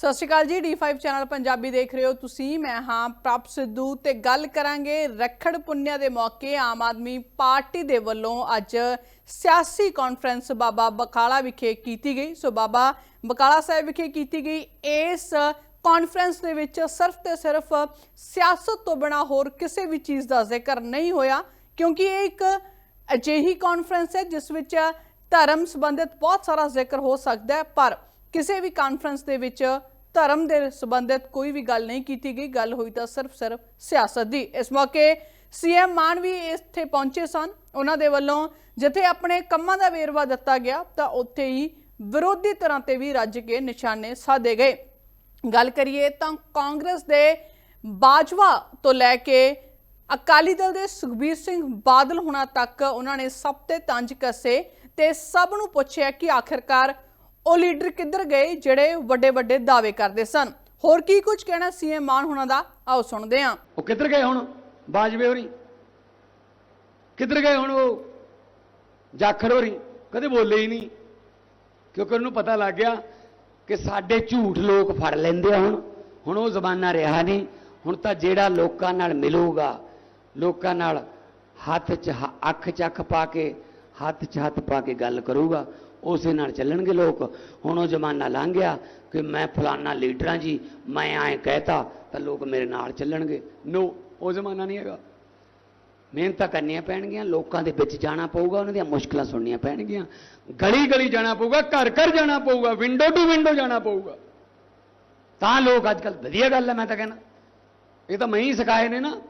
ਸਤਿ ਸ਼੍ਰੀ ਅਕਾਲ ਜੀ D5 channel Punjabi ਦੇਖ ਰਹੇ ਹੋ ਤੁਸੀਂ। ਮੈਂ ਹਾਂ ਪ੍ਰਭ ਸਿੱਧੂ ਤੇ ਗੱਲ ਕਰਾਂਗੇ ਰੱਖੜ ਪੁੰਨਿਆ ਦੇ ਮੌਕੇ ਆਮ ਆਦਮੀ ਪਾਰਟੀ ਦੇ ਵੱਲੋਂ ਅੱਜ ਸਿਆਸੀ ਕਾਨਫਰੰਸ ਬਾਬਾ ਬਕਾਲਾ ਵਿਖੇ ਕੀਤੀ ਗਈ। ਸੋ ਬਾਬਾ ਬਕਾਲਾ ਸਾਹਿਬ ਵਿਖੇ ਕੀਤੀ ਗਈ। ਇਸ ਕਾਨਫਰੰਸ ਦੇ ਵਿੱਚ ਸਿਰਫ ਤੇ ਸਿਰਫ ਸਿਆਸਤ ਤੋਂ ਬਿਨਾ ਹੋਰ ਕਿਸੇ ਵੀ ਚੀਜ਼ ਦਾ ਜ਼ਿਕਰ ਨਹੀਂ ਹੋਇਆ, ਕਿਉਂਕਿ ਇਹ ਇੱਕ ਅਜਿਹੀ ਕਾਨਫਰੰਸ ਹੈ, ਜਿਸ ਵਿੱਚ ਧਰਮ ਸੰਬੰਧਿਤ ਬਹੁਤ ਸਾਰਾ ਜ਼ਿਕਰ ਹੋ ਸਕਦਾ ਹੈ, ਪਰ ਕਿਸੇ ਵੀ ਕਾਨਫਰੰਸ ਦੇ ਵਿੱਚ ਧਰਮ ਦੇ ਸੰਬੰਧਿਤ ਕੋਈ ਵੀ ਗੱਲ ਨਹੀਂ ਕੀਤੀ ਗਈ, ਗੱਲ ਹੋਈ ਤਾਂ ਸਿਰਫ ਸਿਰਫ ਸਿਆਸਤ ਦੀ। ਇਸ ਮੌਕੇ ਸੀਐਮ ਮਾਨ ਵੀ ਇੱਥੇ ਪਹੁੰਚੇ ਸਨ। ਉਹਨਾਂ ਦੇ ਵੱਲੋਂ ਜਿੱਥੇ ਆਪਣੇ ਕੰਮਾਂ ਦਾ ਵੇਰਵਾ ਦਿੱਤਾ ਗਿਆ, ਤਾਂ ਉੱਥੇ ਹੀ ਵਿਰੋਧੀ ਤਰ੍ਹਾਂ ਤੇ ਵੀ ਰੱਜ ਕੇ ਨਿਸ਼ਾਨੇ ਸਾਧੇ ਗਏ। ਗੱਲ ਕਰੀਏ ਤਾਂ ਕਾਂਗਰਸ ਦੇ ਬਾਜਵਾ ਤੋਂ ਲੈ ਕੇ ਅਕਾਲੀ ਦਲ ਦੇ ਸੁਖਬੀਰ ਸਿੰਘ ਬਾਦਲ ਹੁਣਾਂ ਤੱਕ ਉਹਨਾਂ ਨੇ ਸਭ ਤੇ ਤੰਜ ਕੱਸੇ ਤੇ ਸਭ ਨੂੰ ਪੁੱਛਿਆ ਕਿ ਆਖਿਰਕਾਰ ਉਹ ਲੀਡਰ ਕਿੱਧਰ ਗਏ ਜਿਹੜੇ ਵੱਡੇ ਵੱਡੇ ਦਾਅਵੇ ਕਰਦੇ ਸਨ? ਹੋਰ ਕੀ ਕੁਝ ਕਹਿਣਾ ਸੀਐਮ ਮਾਨ ਹੁਣਾਂ ਦਾ? ਆਓ ਸੁਣਦੇ ਹਾਂ। ਉਹ ਕਿੱਧਰ ਗਏ ਹੁਣ? ਬਾਜਵੇ ਹੋਰੀ ਕਿੱਧਰ ਗਏ ਹੁਣ ਉਹ? ਜਾਖੜ ਹੋਰੀ। ਕਦੇ ਬੋਲੇ ਹੀ ਨਹੀਂ। ਕਿਉਂਕਿ ਉਹਨੂੰ ਪਤਾ ਲੱਗ ਗਿਆ ਕਿ ਸਾਡੇ ਝੂਠ ਲੋਕ ਫੜ ਲੈਂਦੇ ਆ ਹੁਣ। ਹੁਣ ਉਹ ਜ਼ਮਾਨਾ ਰਿਹਾ ਨਹੀਂ। ਹੁਣ ਤਾਂ ਜਿਹੜਾ ਲੋਕਾਂ ਨਾਲ ਮਿਲੂਗਾ, ਲੋਕਾਂ ਨਾਲ ਹੱਥ 'ਚ ਅੱਖ 'ਚ ਅੱਖ ਪਾ ਕੇ, ਹੱਥ 'ਚ ਹੱਥ ਪਾ ਕੇ ਗੱਲ ਕਰੂਗਾ ਉਸੇ ਨਾਲ ਚੱਲਣਗੇ ਲੋਕ। ਹੁਣ ਉਹ ਜ਼ਮਾਨਾ ਲੰਘ ਗਿਆ ਕਿ ਮੈਂ ਫਲਾਨਾ ਲੀਡਰਾਂ ਜੀ, ਮੈਂ ਐਂ ਕਹਿਤਾ ਤਾਂ ਲੋਕ ਮੇਰੇ ਨਾਲ ਚੱਲਣਗੇ। ਨੋ ਉਹ ਜ਼ਮਾਨਾ ਨਹੀਂ ਹੈਗਾ। ਮਿਹਨਤਾਂ ਕਰਨੀਆਂ ਪੈਣਗੀਆਂ, ਲੋਕਾਂ ਦੇ ਵਿੱਚ ਜਾਣਾ ਪਊਗਾ, ਉਹਨਾਂ ਦੀਆਂ ਮੁਸ਼ਕਲਾਂ ਸੁਣਨੀਆਂ ਪੈਣਗੀਆਂ। ਗਲੀ ਗਲੀ ਜਾਣਾ ਪਊਗਾ, ਘਰ ਘਰ ਜਾਣਾ ਪਊਗਾ ਵਿੰਡੋ ਟੂ ਵਿੰਡੋ ਜਾਣਾ ਪਊਗਾ। ਤਾਂ ਲੋਕ ਅੱਜ ਕੱਲ ਵਧੀਆ ਗੱਲ ਹੈ, ਮੈਂ ਤਾਂ ਕਹਿੰਦਾ ਇਹ ਤਾਂ ਮੈਂ ਹੀ ਸਿਖਾਏ ਨੇ ਨਾ।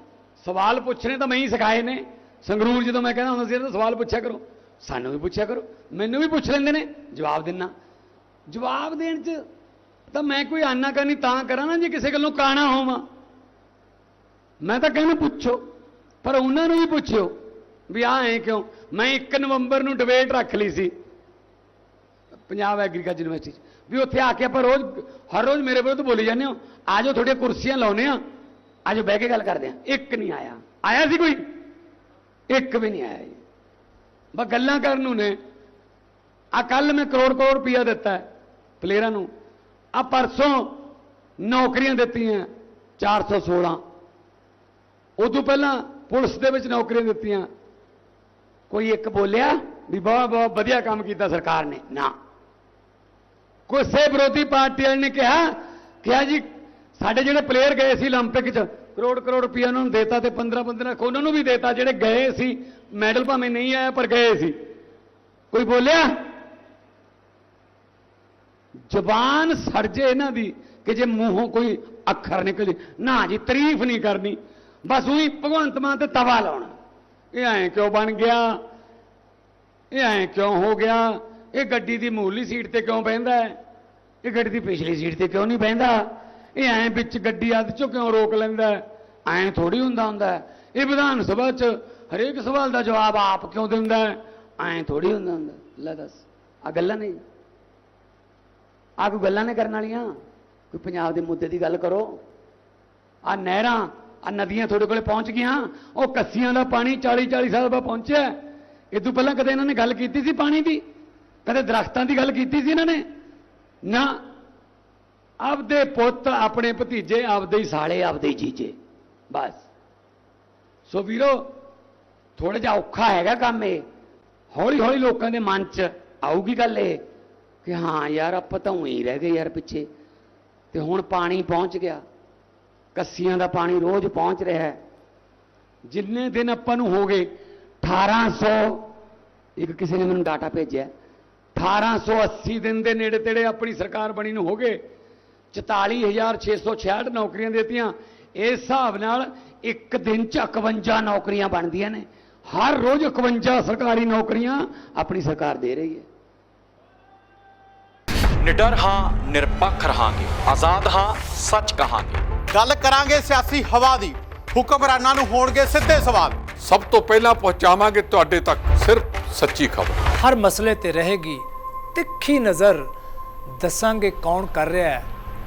ਸਵਾਲ ਪੁੱਛਣੇ ਤਾਂ ਮੈਂ ਹੀ ਸਿਖਾਏ ਨੇ। ਸੰਗਰੂਰ ਜਦੋਂ ਮੈਂ ਕਹਿੰਦਾ ਹੁੰਦਾ ਸੀ ਤਾਂ ਸਵਾਲ ਪੁੱਛਿਆ ਕਰੋ। ਸਾਨੂੰ ਵੀ ਪੁੱਛਿਆ ਕਰੋ। ਮੈਨੂੰ ਵੀ ਪੁੱਛ ਲੈਂਦੇ ਨੇ, ਜਵਾਬ ਦਿੰਨਾ। ਜਵਾਬ ਦੇਣ 'ਚ ਤਾਂ ਮੈਂ ਕੋਈ ਆਨਾ ਕਰਨੀ ਤਾਂ ਕਰਾਂ ਨਾ ਜੇ ਕਿਸੇ ਗੱਲੋਂ ਕਾਣਾ ਹੋਵਾਂ। ਮੈਂ ਤਾਂ ਕਹਿੰਦਾ ਪੁੱਛੋ, ਪਰ ਉਹਨਾਂ ਨੂੰ ਵੀ ਪੁੱਛਿਓ ਵੀ ਆਹ ਐ ਕਿਉਂ? ਮੈਂ 1 ਨਵੰਬਰ ਨੂੰ ਡਿਬੇਟ ਰੱਖ ਲਈ ਸੀ ਪੰਜਾਬ ਐਗਰੀਕਲਚਰ ਯੂਨੀਵਰਸਿਟੀ 'ਚ, ਵੀ ਉੱਥੇ ਆ ਕੇ ਆਪਾਂ ਰੋਜ਼, ਹਰ ਰੋਜ਼ ਮੇਰੇ ਵਿਰੁੱਧ ਬੋਲੀ ਜਾਂਦੇ ਹੋ। ਆਜੋ ਤੁਹਾਡੀਆਂ ਕੁਰਸੀਆਂ ਲਾਉਨੇ ਆ ਆਜੋ ਬਹਿ ਕੇ ਗੱਲ ਕਰਦੇ ਆ ਇੱਕ ਨਹੀਂ ਆਇਆ। ਆਇਆ ਸੀ ਕੋਈ? ਇੱਕ ਵੀ ਨਹੀਂ ਆਇਆ ਜੀ। ਬਸ ਗੱਲਾਂ ਕਰਨ ਨੂੰ ਨੇ ਆ ਕੱਲ ਮੈਂ ਕਰੋੜ ਕਰੋੜ ਰੁਪਇਆ ਦਿੱਤਾ ਹੈ ਪਲੇਅਰਾਂ ਨੂੰ ਆ ਪਰਸੋਂ ਨੌਕਰੀਆਂ ਦਿੱਤੀਆਂ 416 ਉਦੋਂ ਪਹਿਲਾਂ ਪੁਲਿਸ ਦੇ ਵਿੱਚ ਨੌਕਰੀਆਂ ਦਿੱਤੀਆਂ ਕੋਈ ਇੱਕ ਬੋਲਿਆ ਵੀ ਬਹੁਤ ਬਹੁਤ ਵਧੀਆ ਕੰਮ ਕੀਤਾ ਸਰਕਾਰ ਨੇ ਨਾ ਕਿਸੇ ਵਿਰੋਧੀ ਪਾਰਟੀ ਵਾਲੇ ਨੇ ਕਿਹਾ ਕਿਹਾ ਜੀ ਸਾਡੇ ਜਿਹੜੇ ਪਲੇਅਰ ਗਏ ਸੀ 올림픽 'ਚ ਕਰੋੜ ਕਰੋੜ ਰੁਪਏ ਉਹਨਾਂ ਨੂੰ ਦੇਤਾ ਤੇ 15 15 ਉਹਨਾਂ ਨੂੰ ਵੀ ਦੇਤਾ, ਜਿਹੜੇ ਗਏ ਸੀ। ਮੈਡਲ ਭਾਵੇਂ ਨਹੀਂ ਆਇਆ, ਪਰ ਗਏ ਸੀ। ਕੋਈ ਬੋਲਿਆ? ਜ਼ਬਾਨ ਸਰਜੇ ਇਹਨਾਂ ਦੀ ਕਿ ਜੇ ਮੂੰਹੋਂ ਕੋਈ ਅੱਖਰ ਨਿਕਲ ਨਾ ਜੀ, ਤਾਰੀਫ ਨਹੀਂ ਕਰਨੀ। ਬਸ ਉਹੀ ਭਗਵੰਤ ਮਾਨ ਤੇ ਤਵਾ ਲਾਉਣਾ। ਇਹ ਐਂ ਕਿਉਂ ਬਣ ਗਿਆ? ਇਹ ਐਂ ਕਿਉਂ ਹੋ ਗਿਆ? ਇਹ ਗੱਡੀ ਦੀ ਮੂਲੀ ਸੀਟ ਤੇ ਕਿਉਂ ਬਹਿੰਦਾ ਇਹ ਗੱਡੀ ਦੀ ਪਿਛਲੀ ਸੀਟ ਤੇ ਕਿਉਂ ਨਹੀਂ ਬਹਿੰਦਾ? ਇਹ ਐਂ ਵਿੱਚ ਗੱਡੀ ਅੱਧ ਚੋਂ ਕਿਉਂ ਰੋਕ ਲੈਂਦਾ ਹੈ? ਐਂ ਥੋੜੀ ਹੁੰਦਾ ਹੁੰਦਾ ਇਹ ਵਿਧਾਨ ਸਭਾ 'ਚ ਹਰੇਕ ਸਵਾਲ ਦਾ ਜਵਾਬ ਆਪ ਕਿਉਂ ਦਿੰਦਾ ਹੈ? ਐਂ ਥੋੜੀ ਹੁੰਦਾ ਹੁੰਦਾ ਲੈ ਦੱਸ ਆ ਗੱਲਾਂ ਨਹੀਂ ਆ ਕੋਈ ਗੱਲਾਂ ਨੇ ਕਰਨ ਵਾਲੀਆਂ? ਕੋਈ ਪੰਜਾਬ ਦੇ ਮੁੱਦੇ ਦੀ ਗੱਲ ਕਰੋ। ਆ ਨਹਿਰਾਂ ਆ ਨਦੀਆਂ ਤੁਹਾਡੇ ਕੋਲੇ ਪਹੁੰਚ ਗਈਆਂ? ਉਹ ਕੱਸੀਆਂ ਦਾ ਪਾਣੀ 40 40 ਸਾਲ ਬਾਅਦ ਪਹੁੰਚਿਆ ਇਹ ਤੋਂ ਪਹਿਲਾਂ ਕਦੇ ਇਹਨਾਂ ਨੇ ਗੱਲ ਕੀਤੀ ਸੀ ਪਾਣੀ ਦੀ? ਕਦੇ ਦਰਖਤਾਂ ਦੀ ਗੱਲ ਕੀਤੀ ਸੀ ਇਹਨਾਂ ਨੇ? ਨਾ ਆਪਦੇ ਪੁੱਤ, ਆਪਣੇ ਭਤੀਜੇ, ਆਪਦੇ ਹੀ ਸਾਲੇ, ਆਪਦੇ ਹੀ ਜੀਜੇ। ਬਸ। ਸੋ ਵੀਰੋ ਥੋੜਾ ਜਿਹਾ ਔਖਾ ਹੈਗਾ ਕੰਮ ਇਹ। ਹੌਲੀ ਹੌਲੀ ਲੋਕਾਂ ਦੇ ਮਨ 'ਚ ਆਊਗੀ ਗੱਲ ਇਹ ਕਿ ਹਾਂ ਯਾਰ, ਆਪਾਂ ਤਾਂ ਉਹੀ ਰਹਿ ਗਏ ਯਾਰ ਪਿੱਛੇ। ਤੇ ਹੁਣ ਪਾਣੀ ਪਹੁੰਚ ਗਿਆ। ਕੱਸੀਆਂ ਦਾ ਪਾਣੀ ਰੋਜ਼ ਪਹੁੰਚ ਰਿਹਾ ਹੈ। ਜਿੰਨੇ ਦਿਨ ਆਪਾਂ ਨੂੰ ਹੋ ਗਏ 1800 ਇੱਕ ਕਿਸੇ ਨੇ ਮੈਨੂੰ ਡਾਟਾ ਭੇਜਿਆ 1880 ਦਿਨ ਦੇ ਨੇੜੇ ਤੇੜੇ ਆਪਣੀ ਸਰਕਾਰ ਬਣੀ ਨੂੰ ਹੋ ਗਏ। 44666 ਨੌਕਰੀਆਂ ਦਿੱਤੀਆਂ। ਇਸ ਹਿਸਾਬ ਨਾਲ ਇੱਕ ਦਿਨ ਚ 51 ਨੌਕਰੀਆਂ ਬਣਦੀਆਂ ਨੇ। ਹਰ ਰੋਜ਼ 51 ਸਰਕਾਰੀ ਨੌਕਰੀਆਂ ਆਪਣੀ ਸਰਕਾਰ ਦੇ ਰਹੀ ਹੈ। ਨਿਡਰ ਹਾਂ ਨਿਰਪੱਖ ਰਹਾਂਗੇ। ਆਜ਼ਾਦ ਹਾਂ ਸੱਚ ਕਹਾਂਗੇ। ਗੱਲ ਕਰਾਂਗੇ ਸਿਆਸੀ ਹਵਾ ਦੀ। ਹੁਕਮਰਾਨਾਂ ਨੂੰ ਹੋਣਗੇ ਸਿੱਧੇ ਸਵਾਲ। ਸਭ ਤੋਂ ਪਹਿਲਾਂ ਪਹੁੰਚਾਵਾਂਗੇ ਤੁਹਾਡੇ ਤੱਕ ਸਿਰਫ ਸੱਚੀ ਖਬਰ। ਹਰ ਮਸਲੇ ਤੇ ਰਹੇਗੀ ਤਿੱਖੀ ਨਜ਼ਰ। ਦੱਸਾਂਗੇ ਕੌਣ ਕਰ ਰਿਹਾ ਹੈ।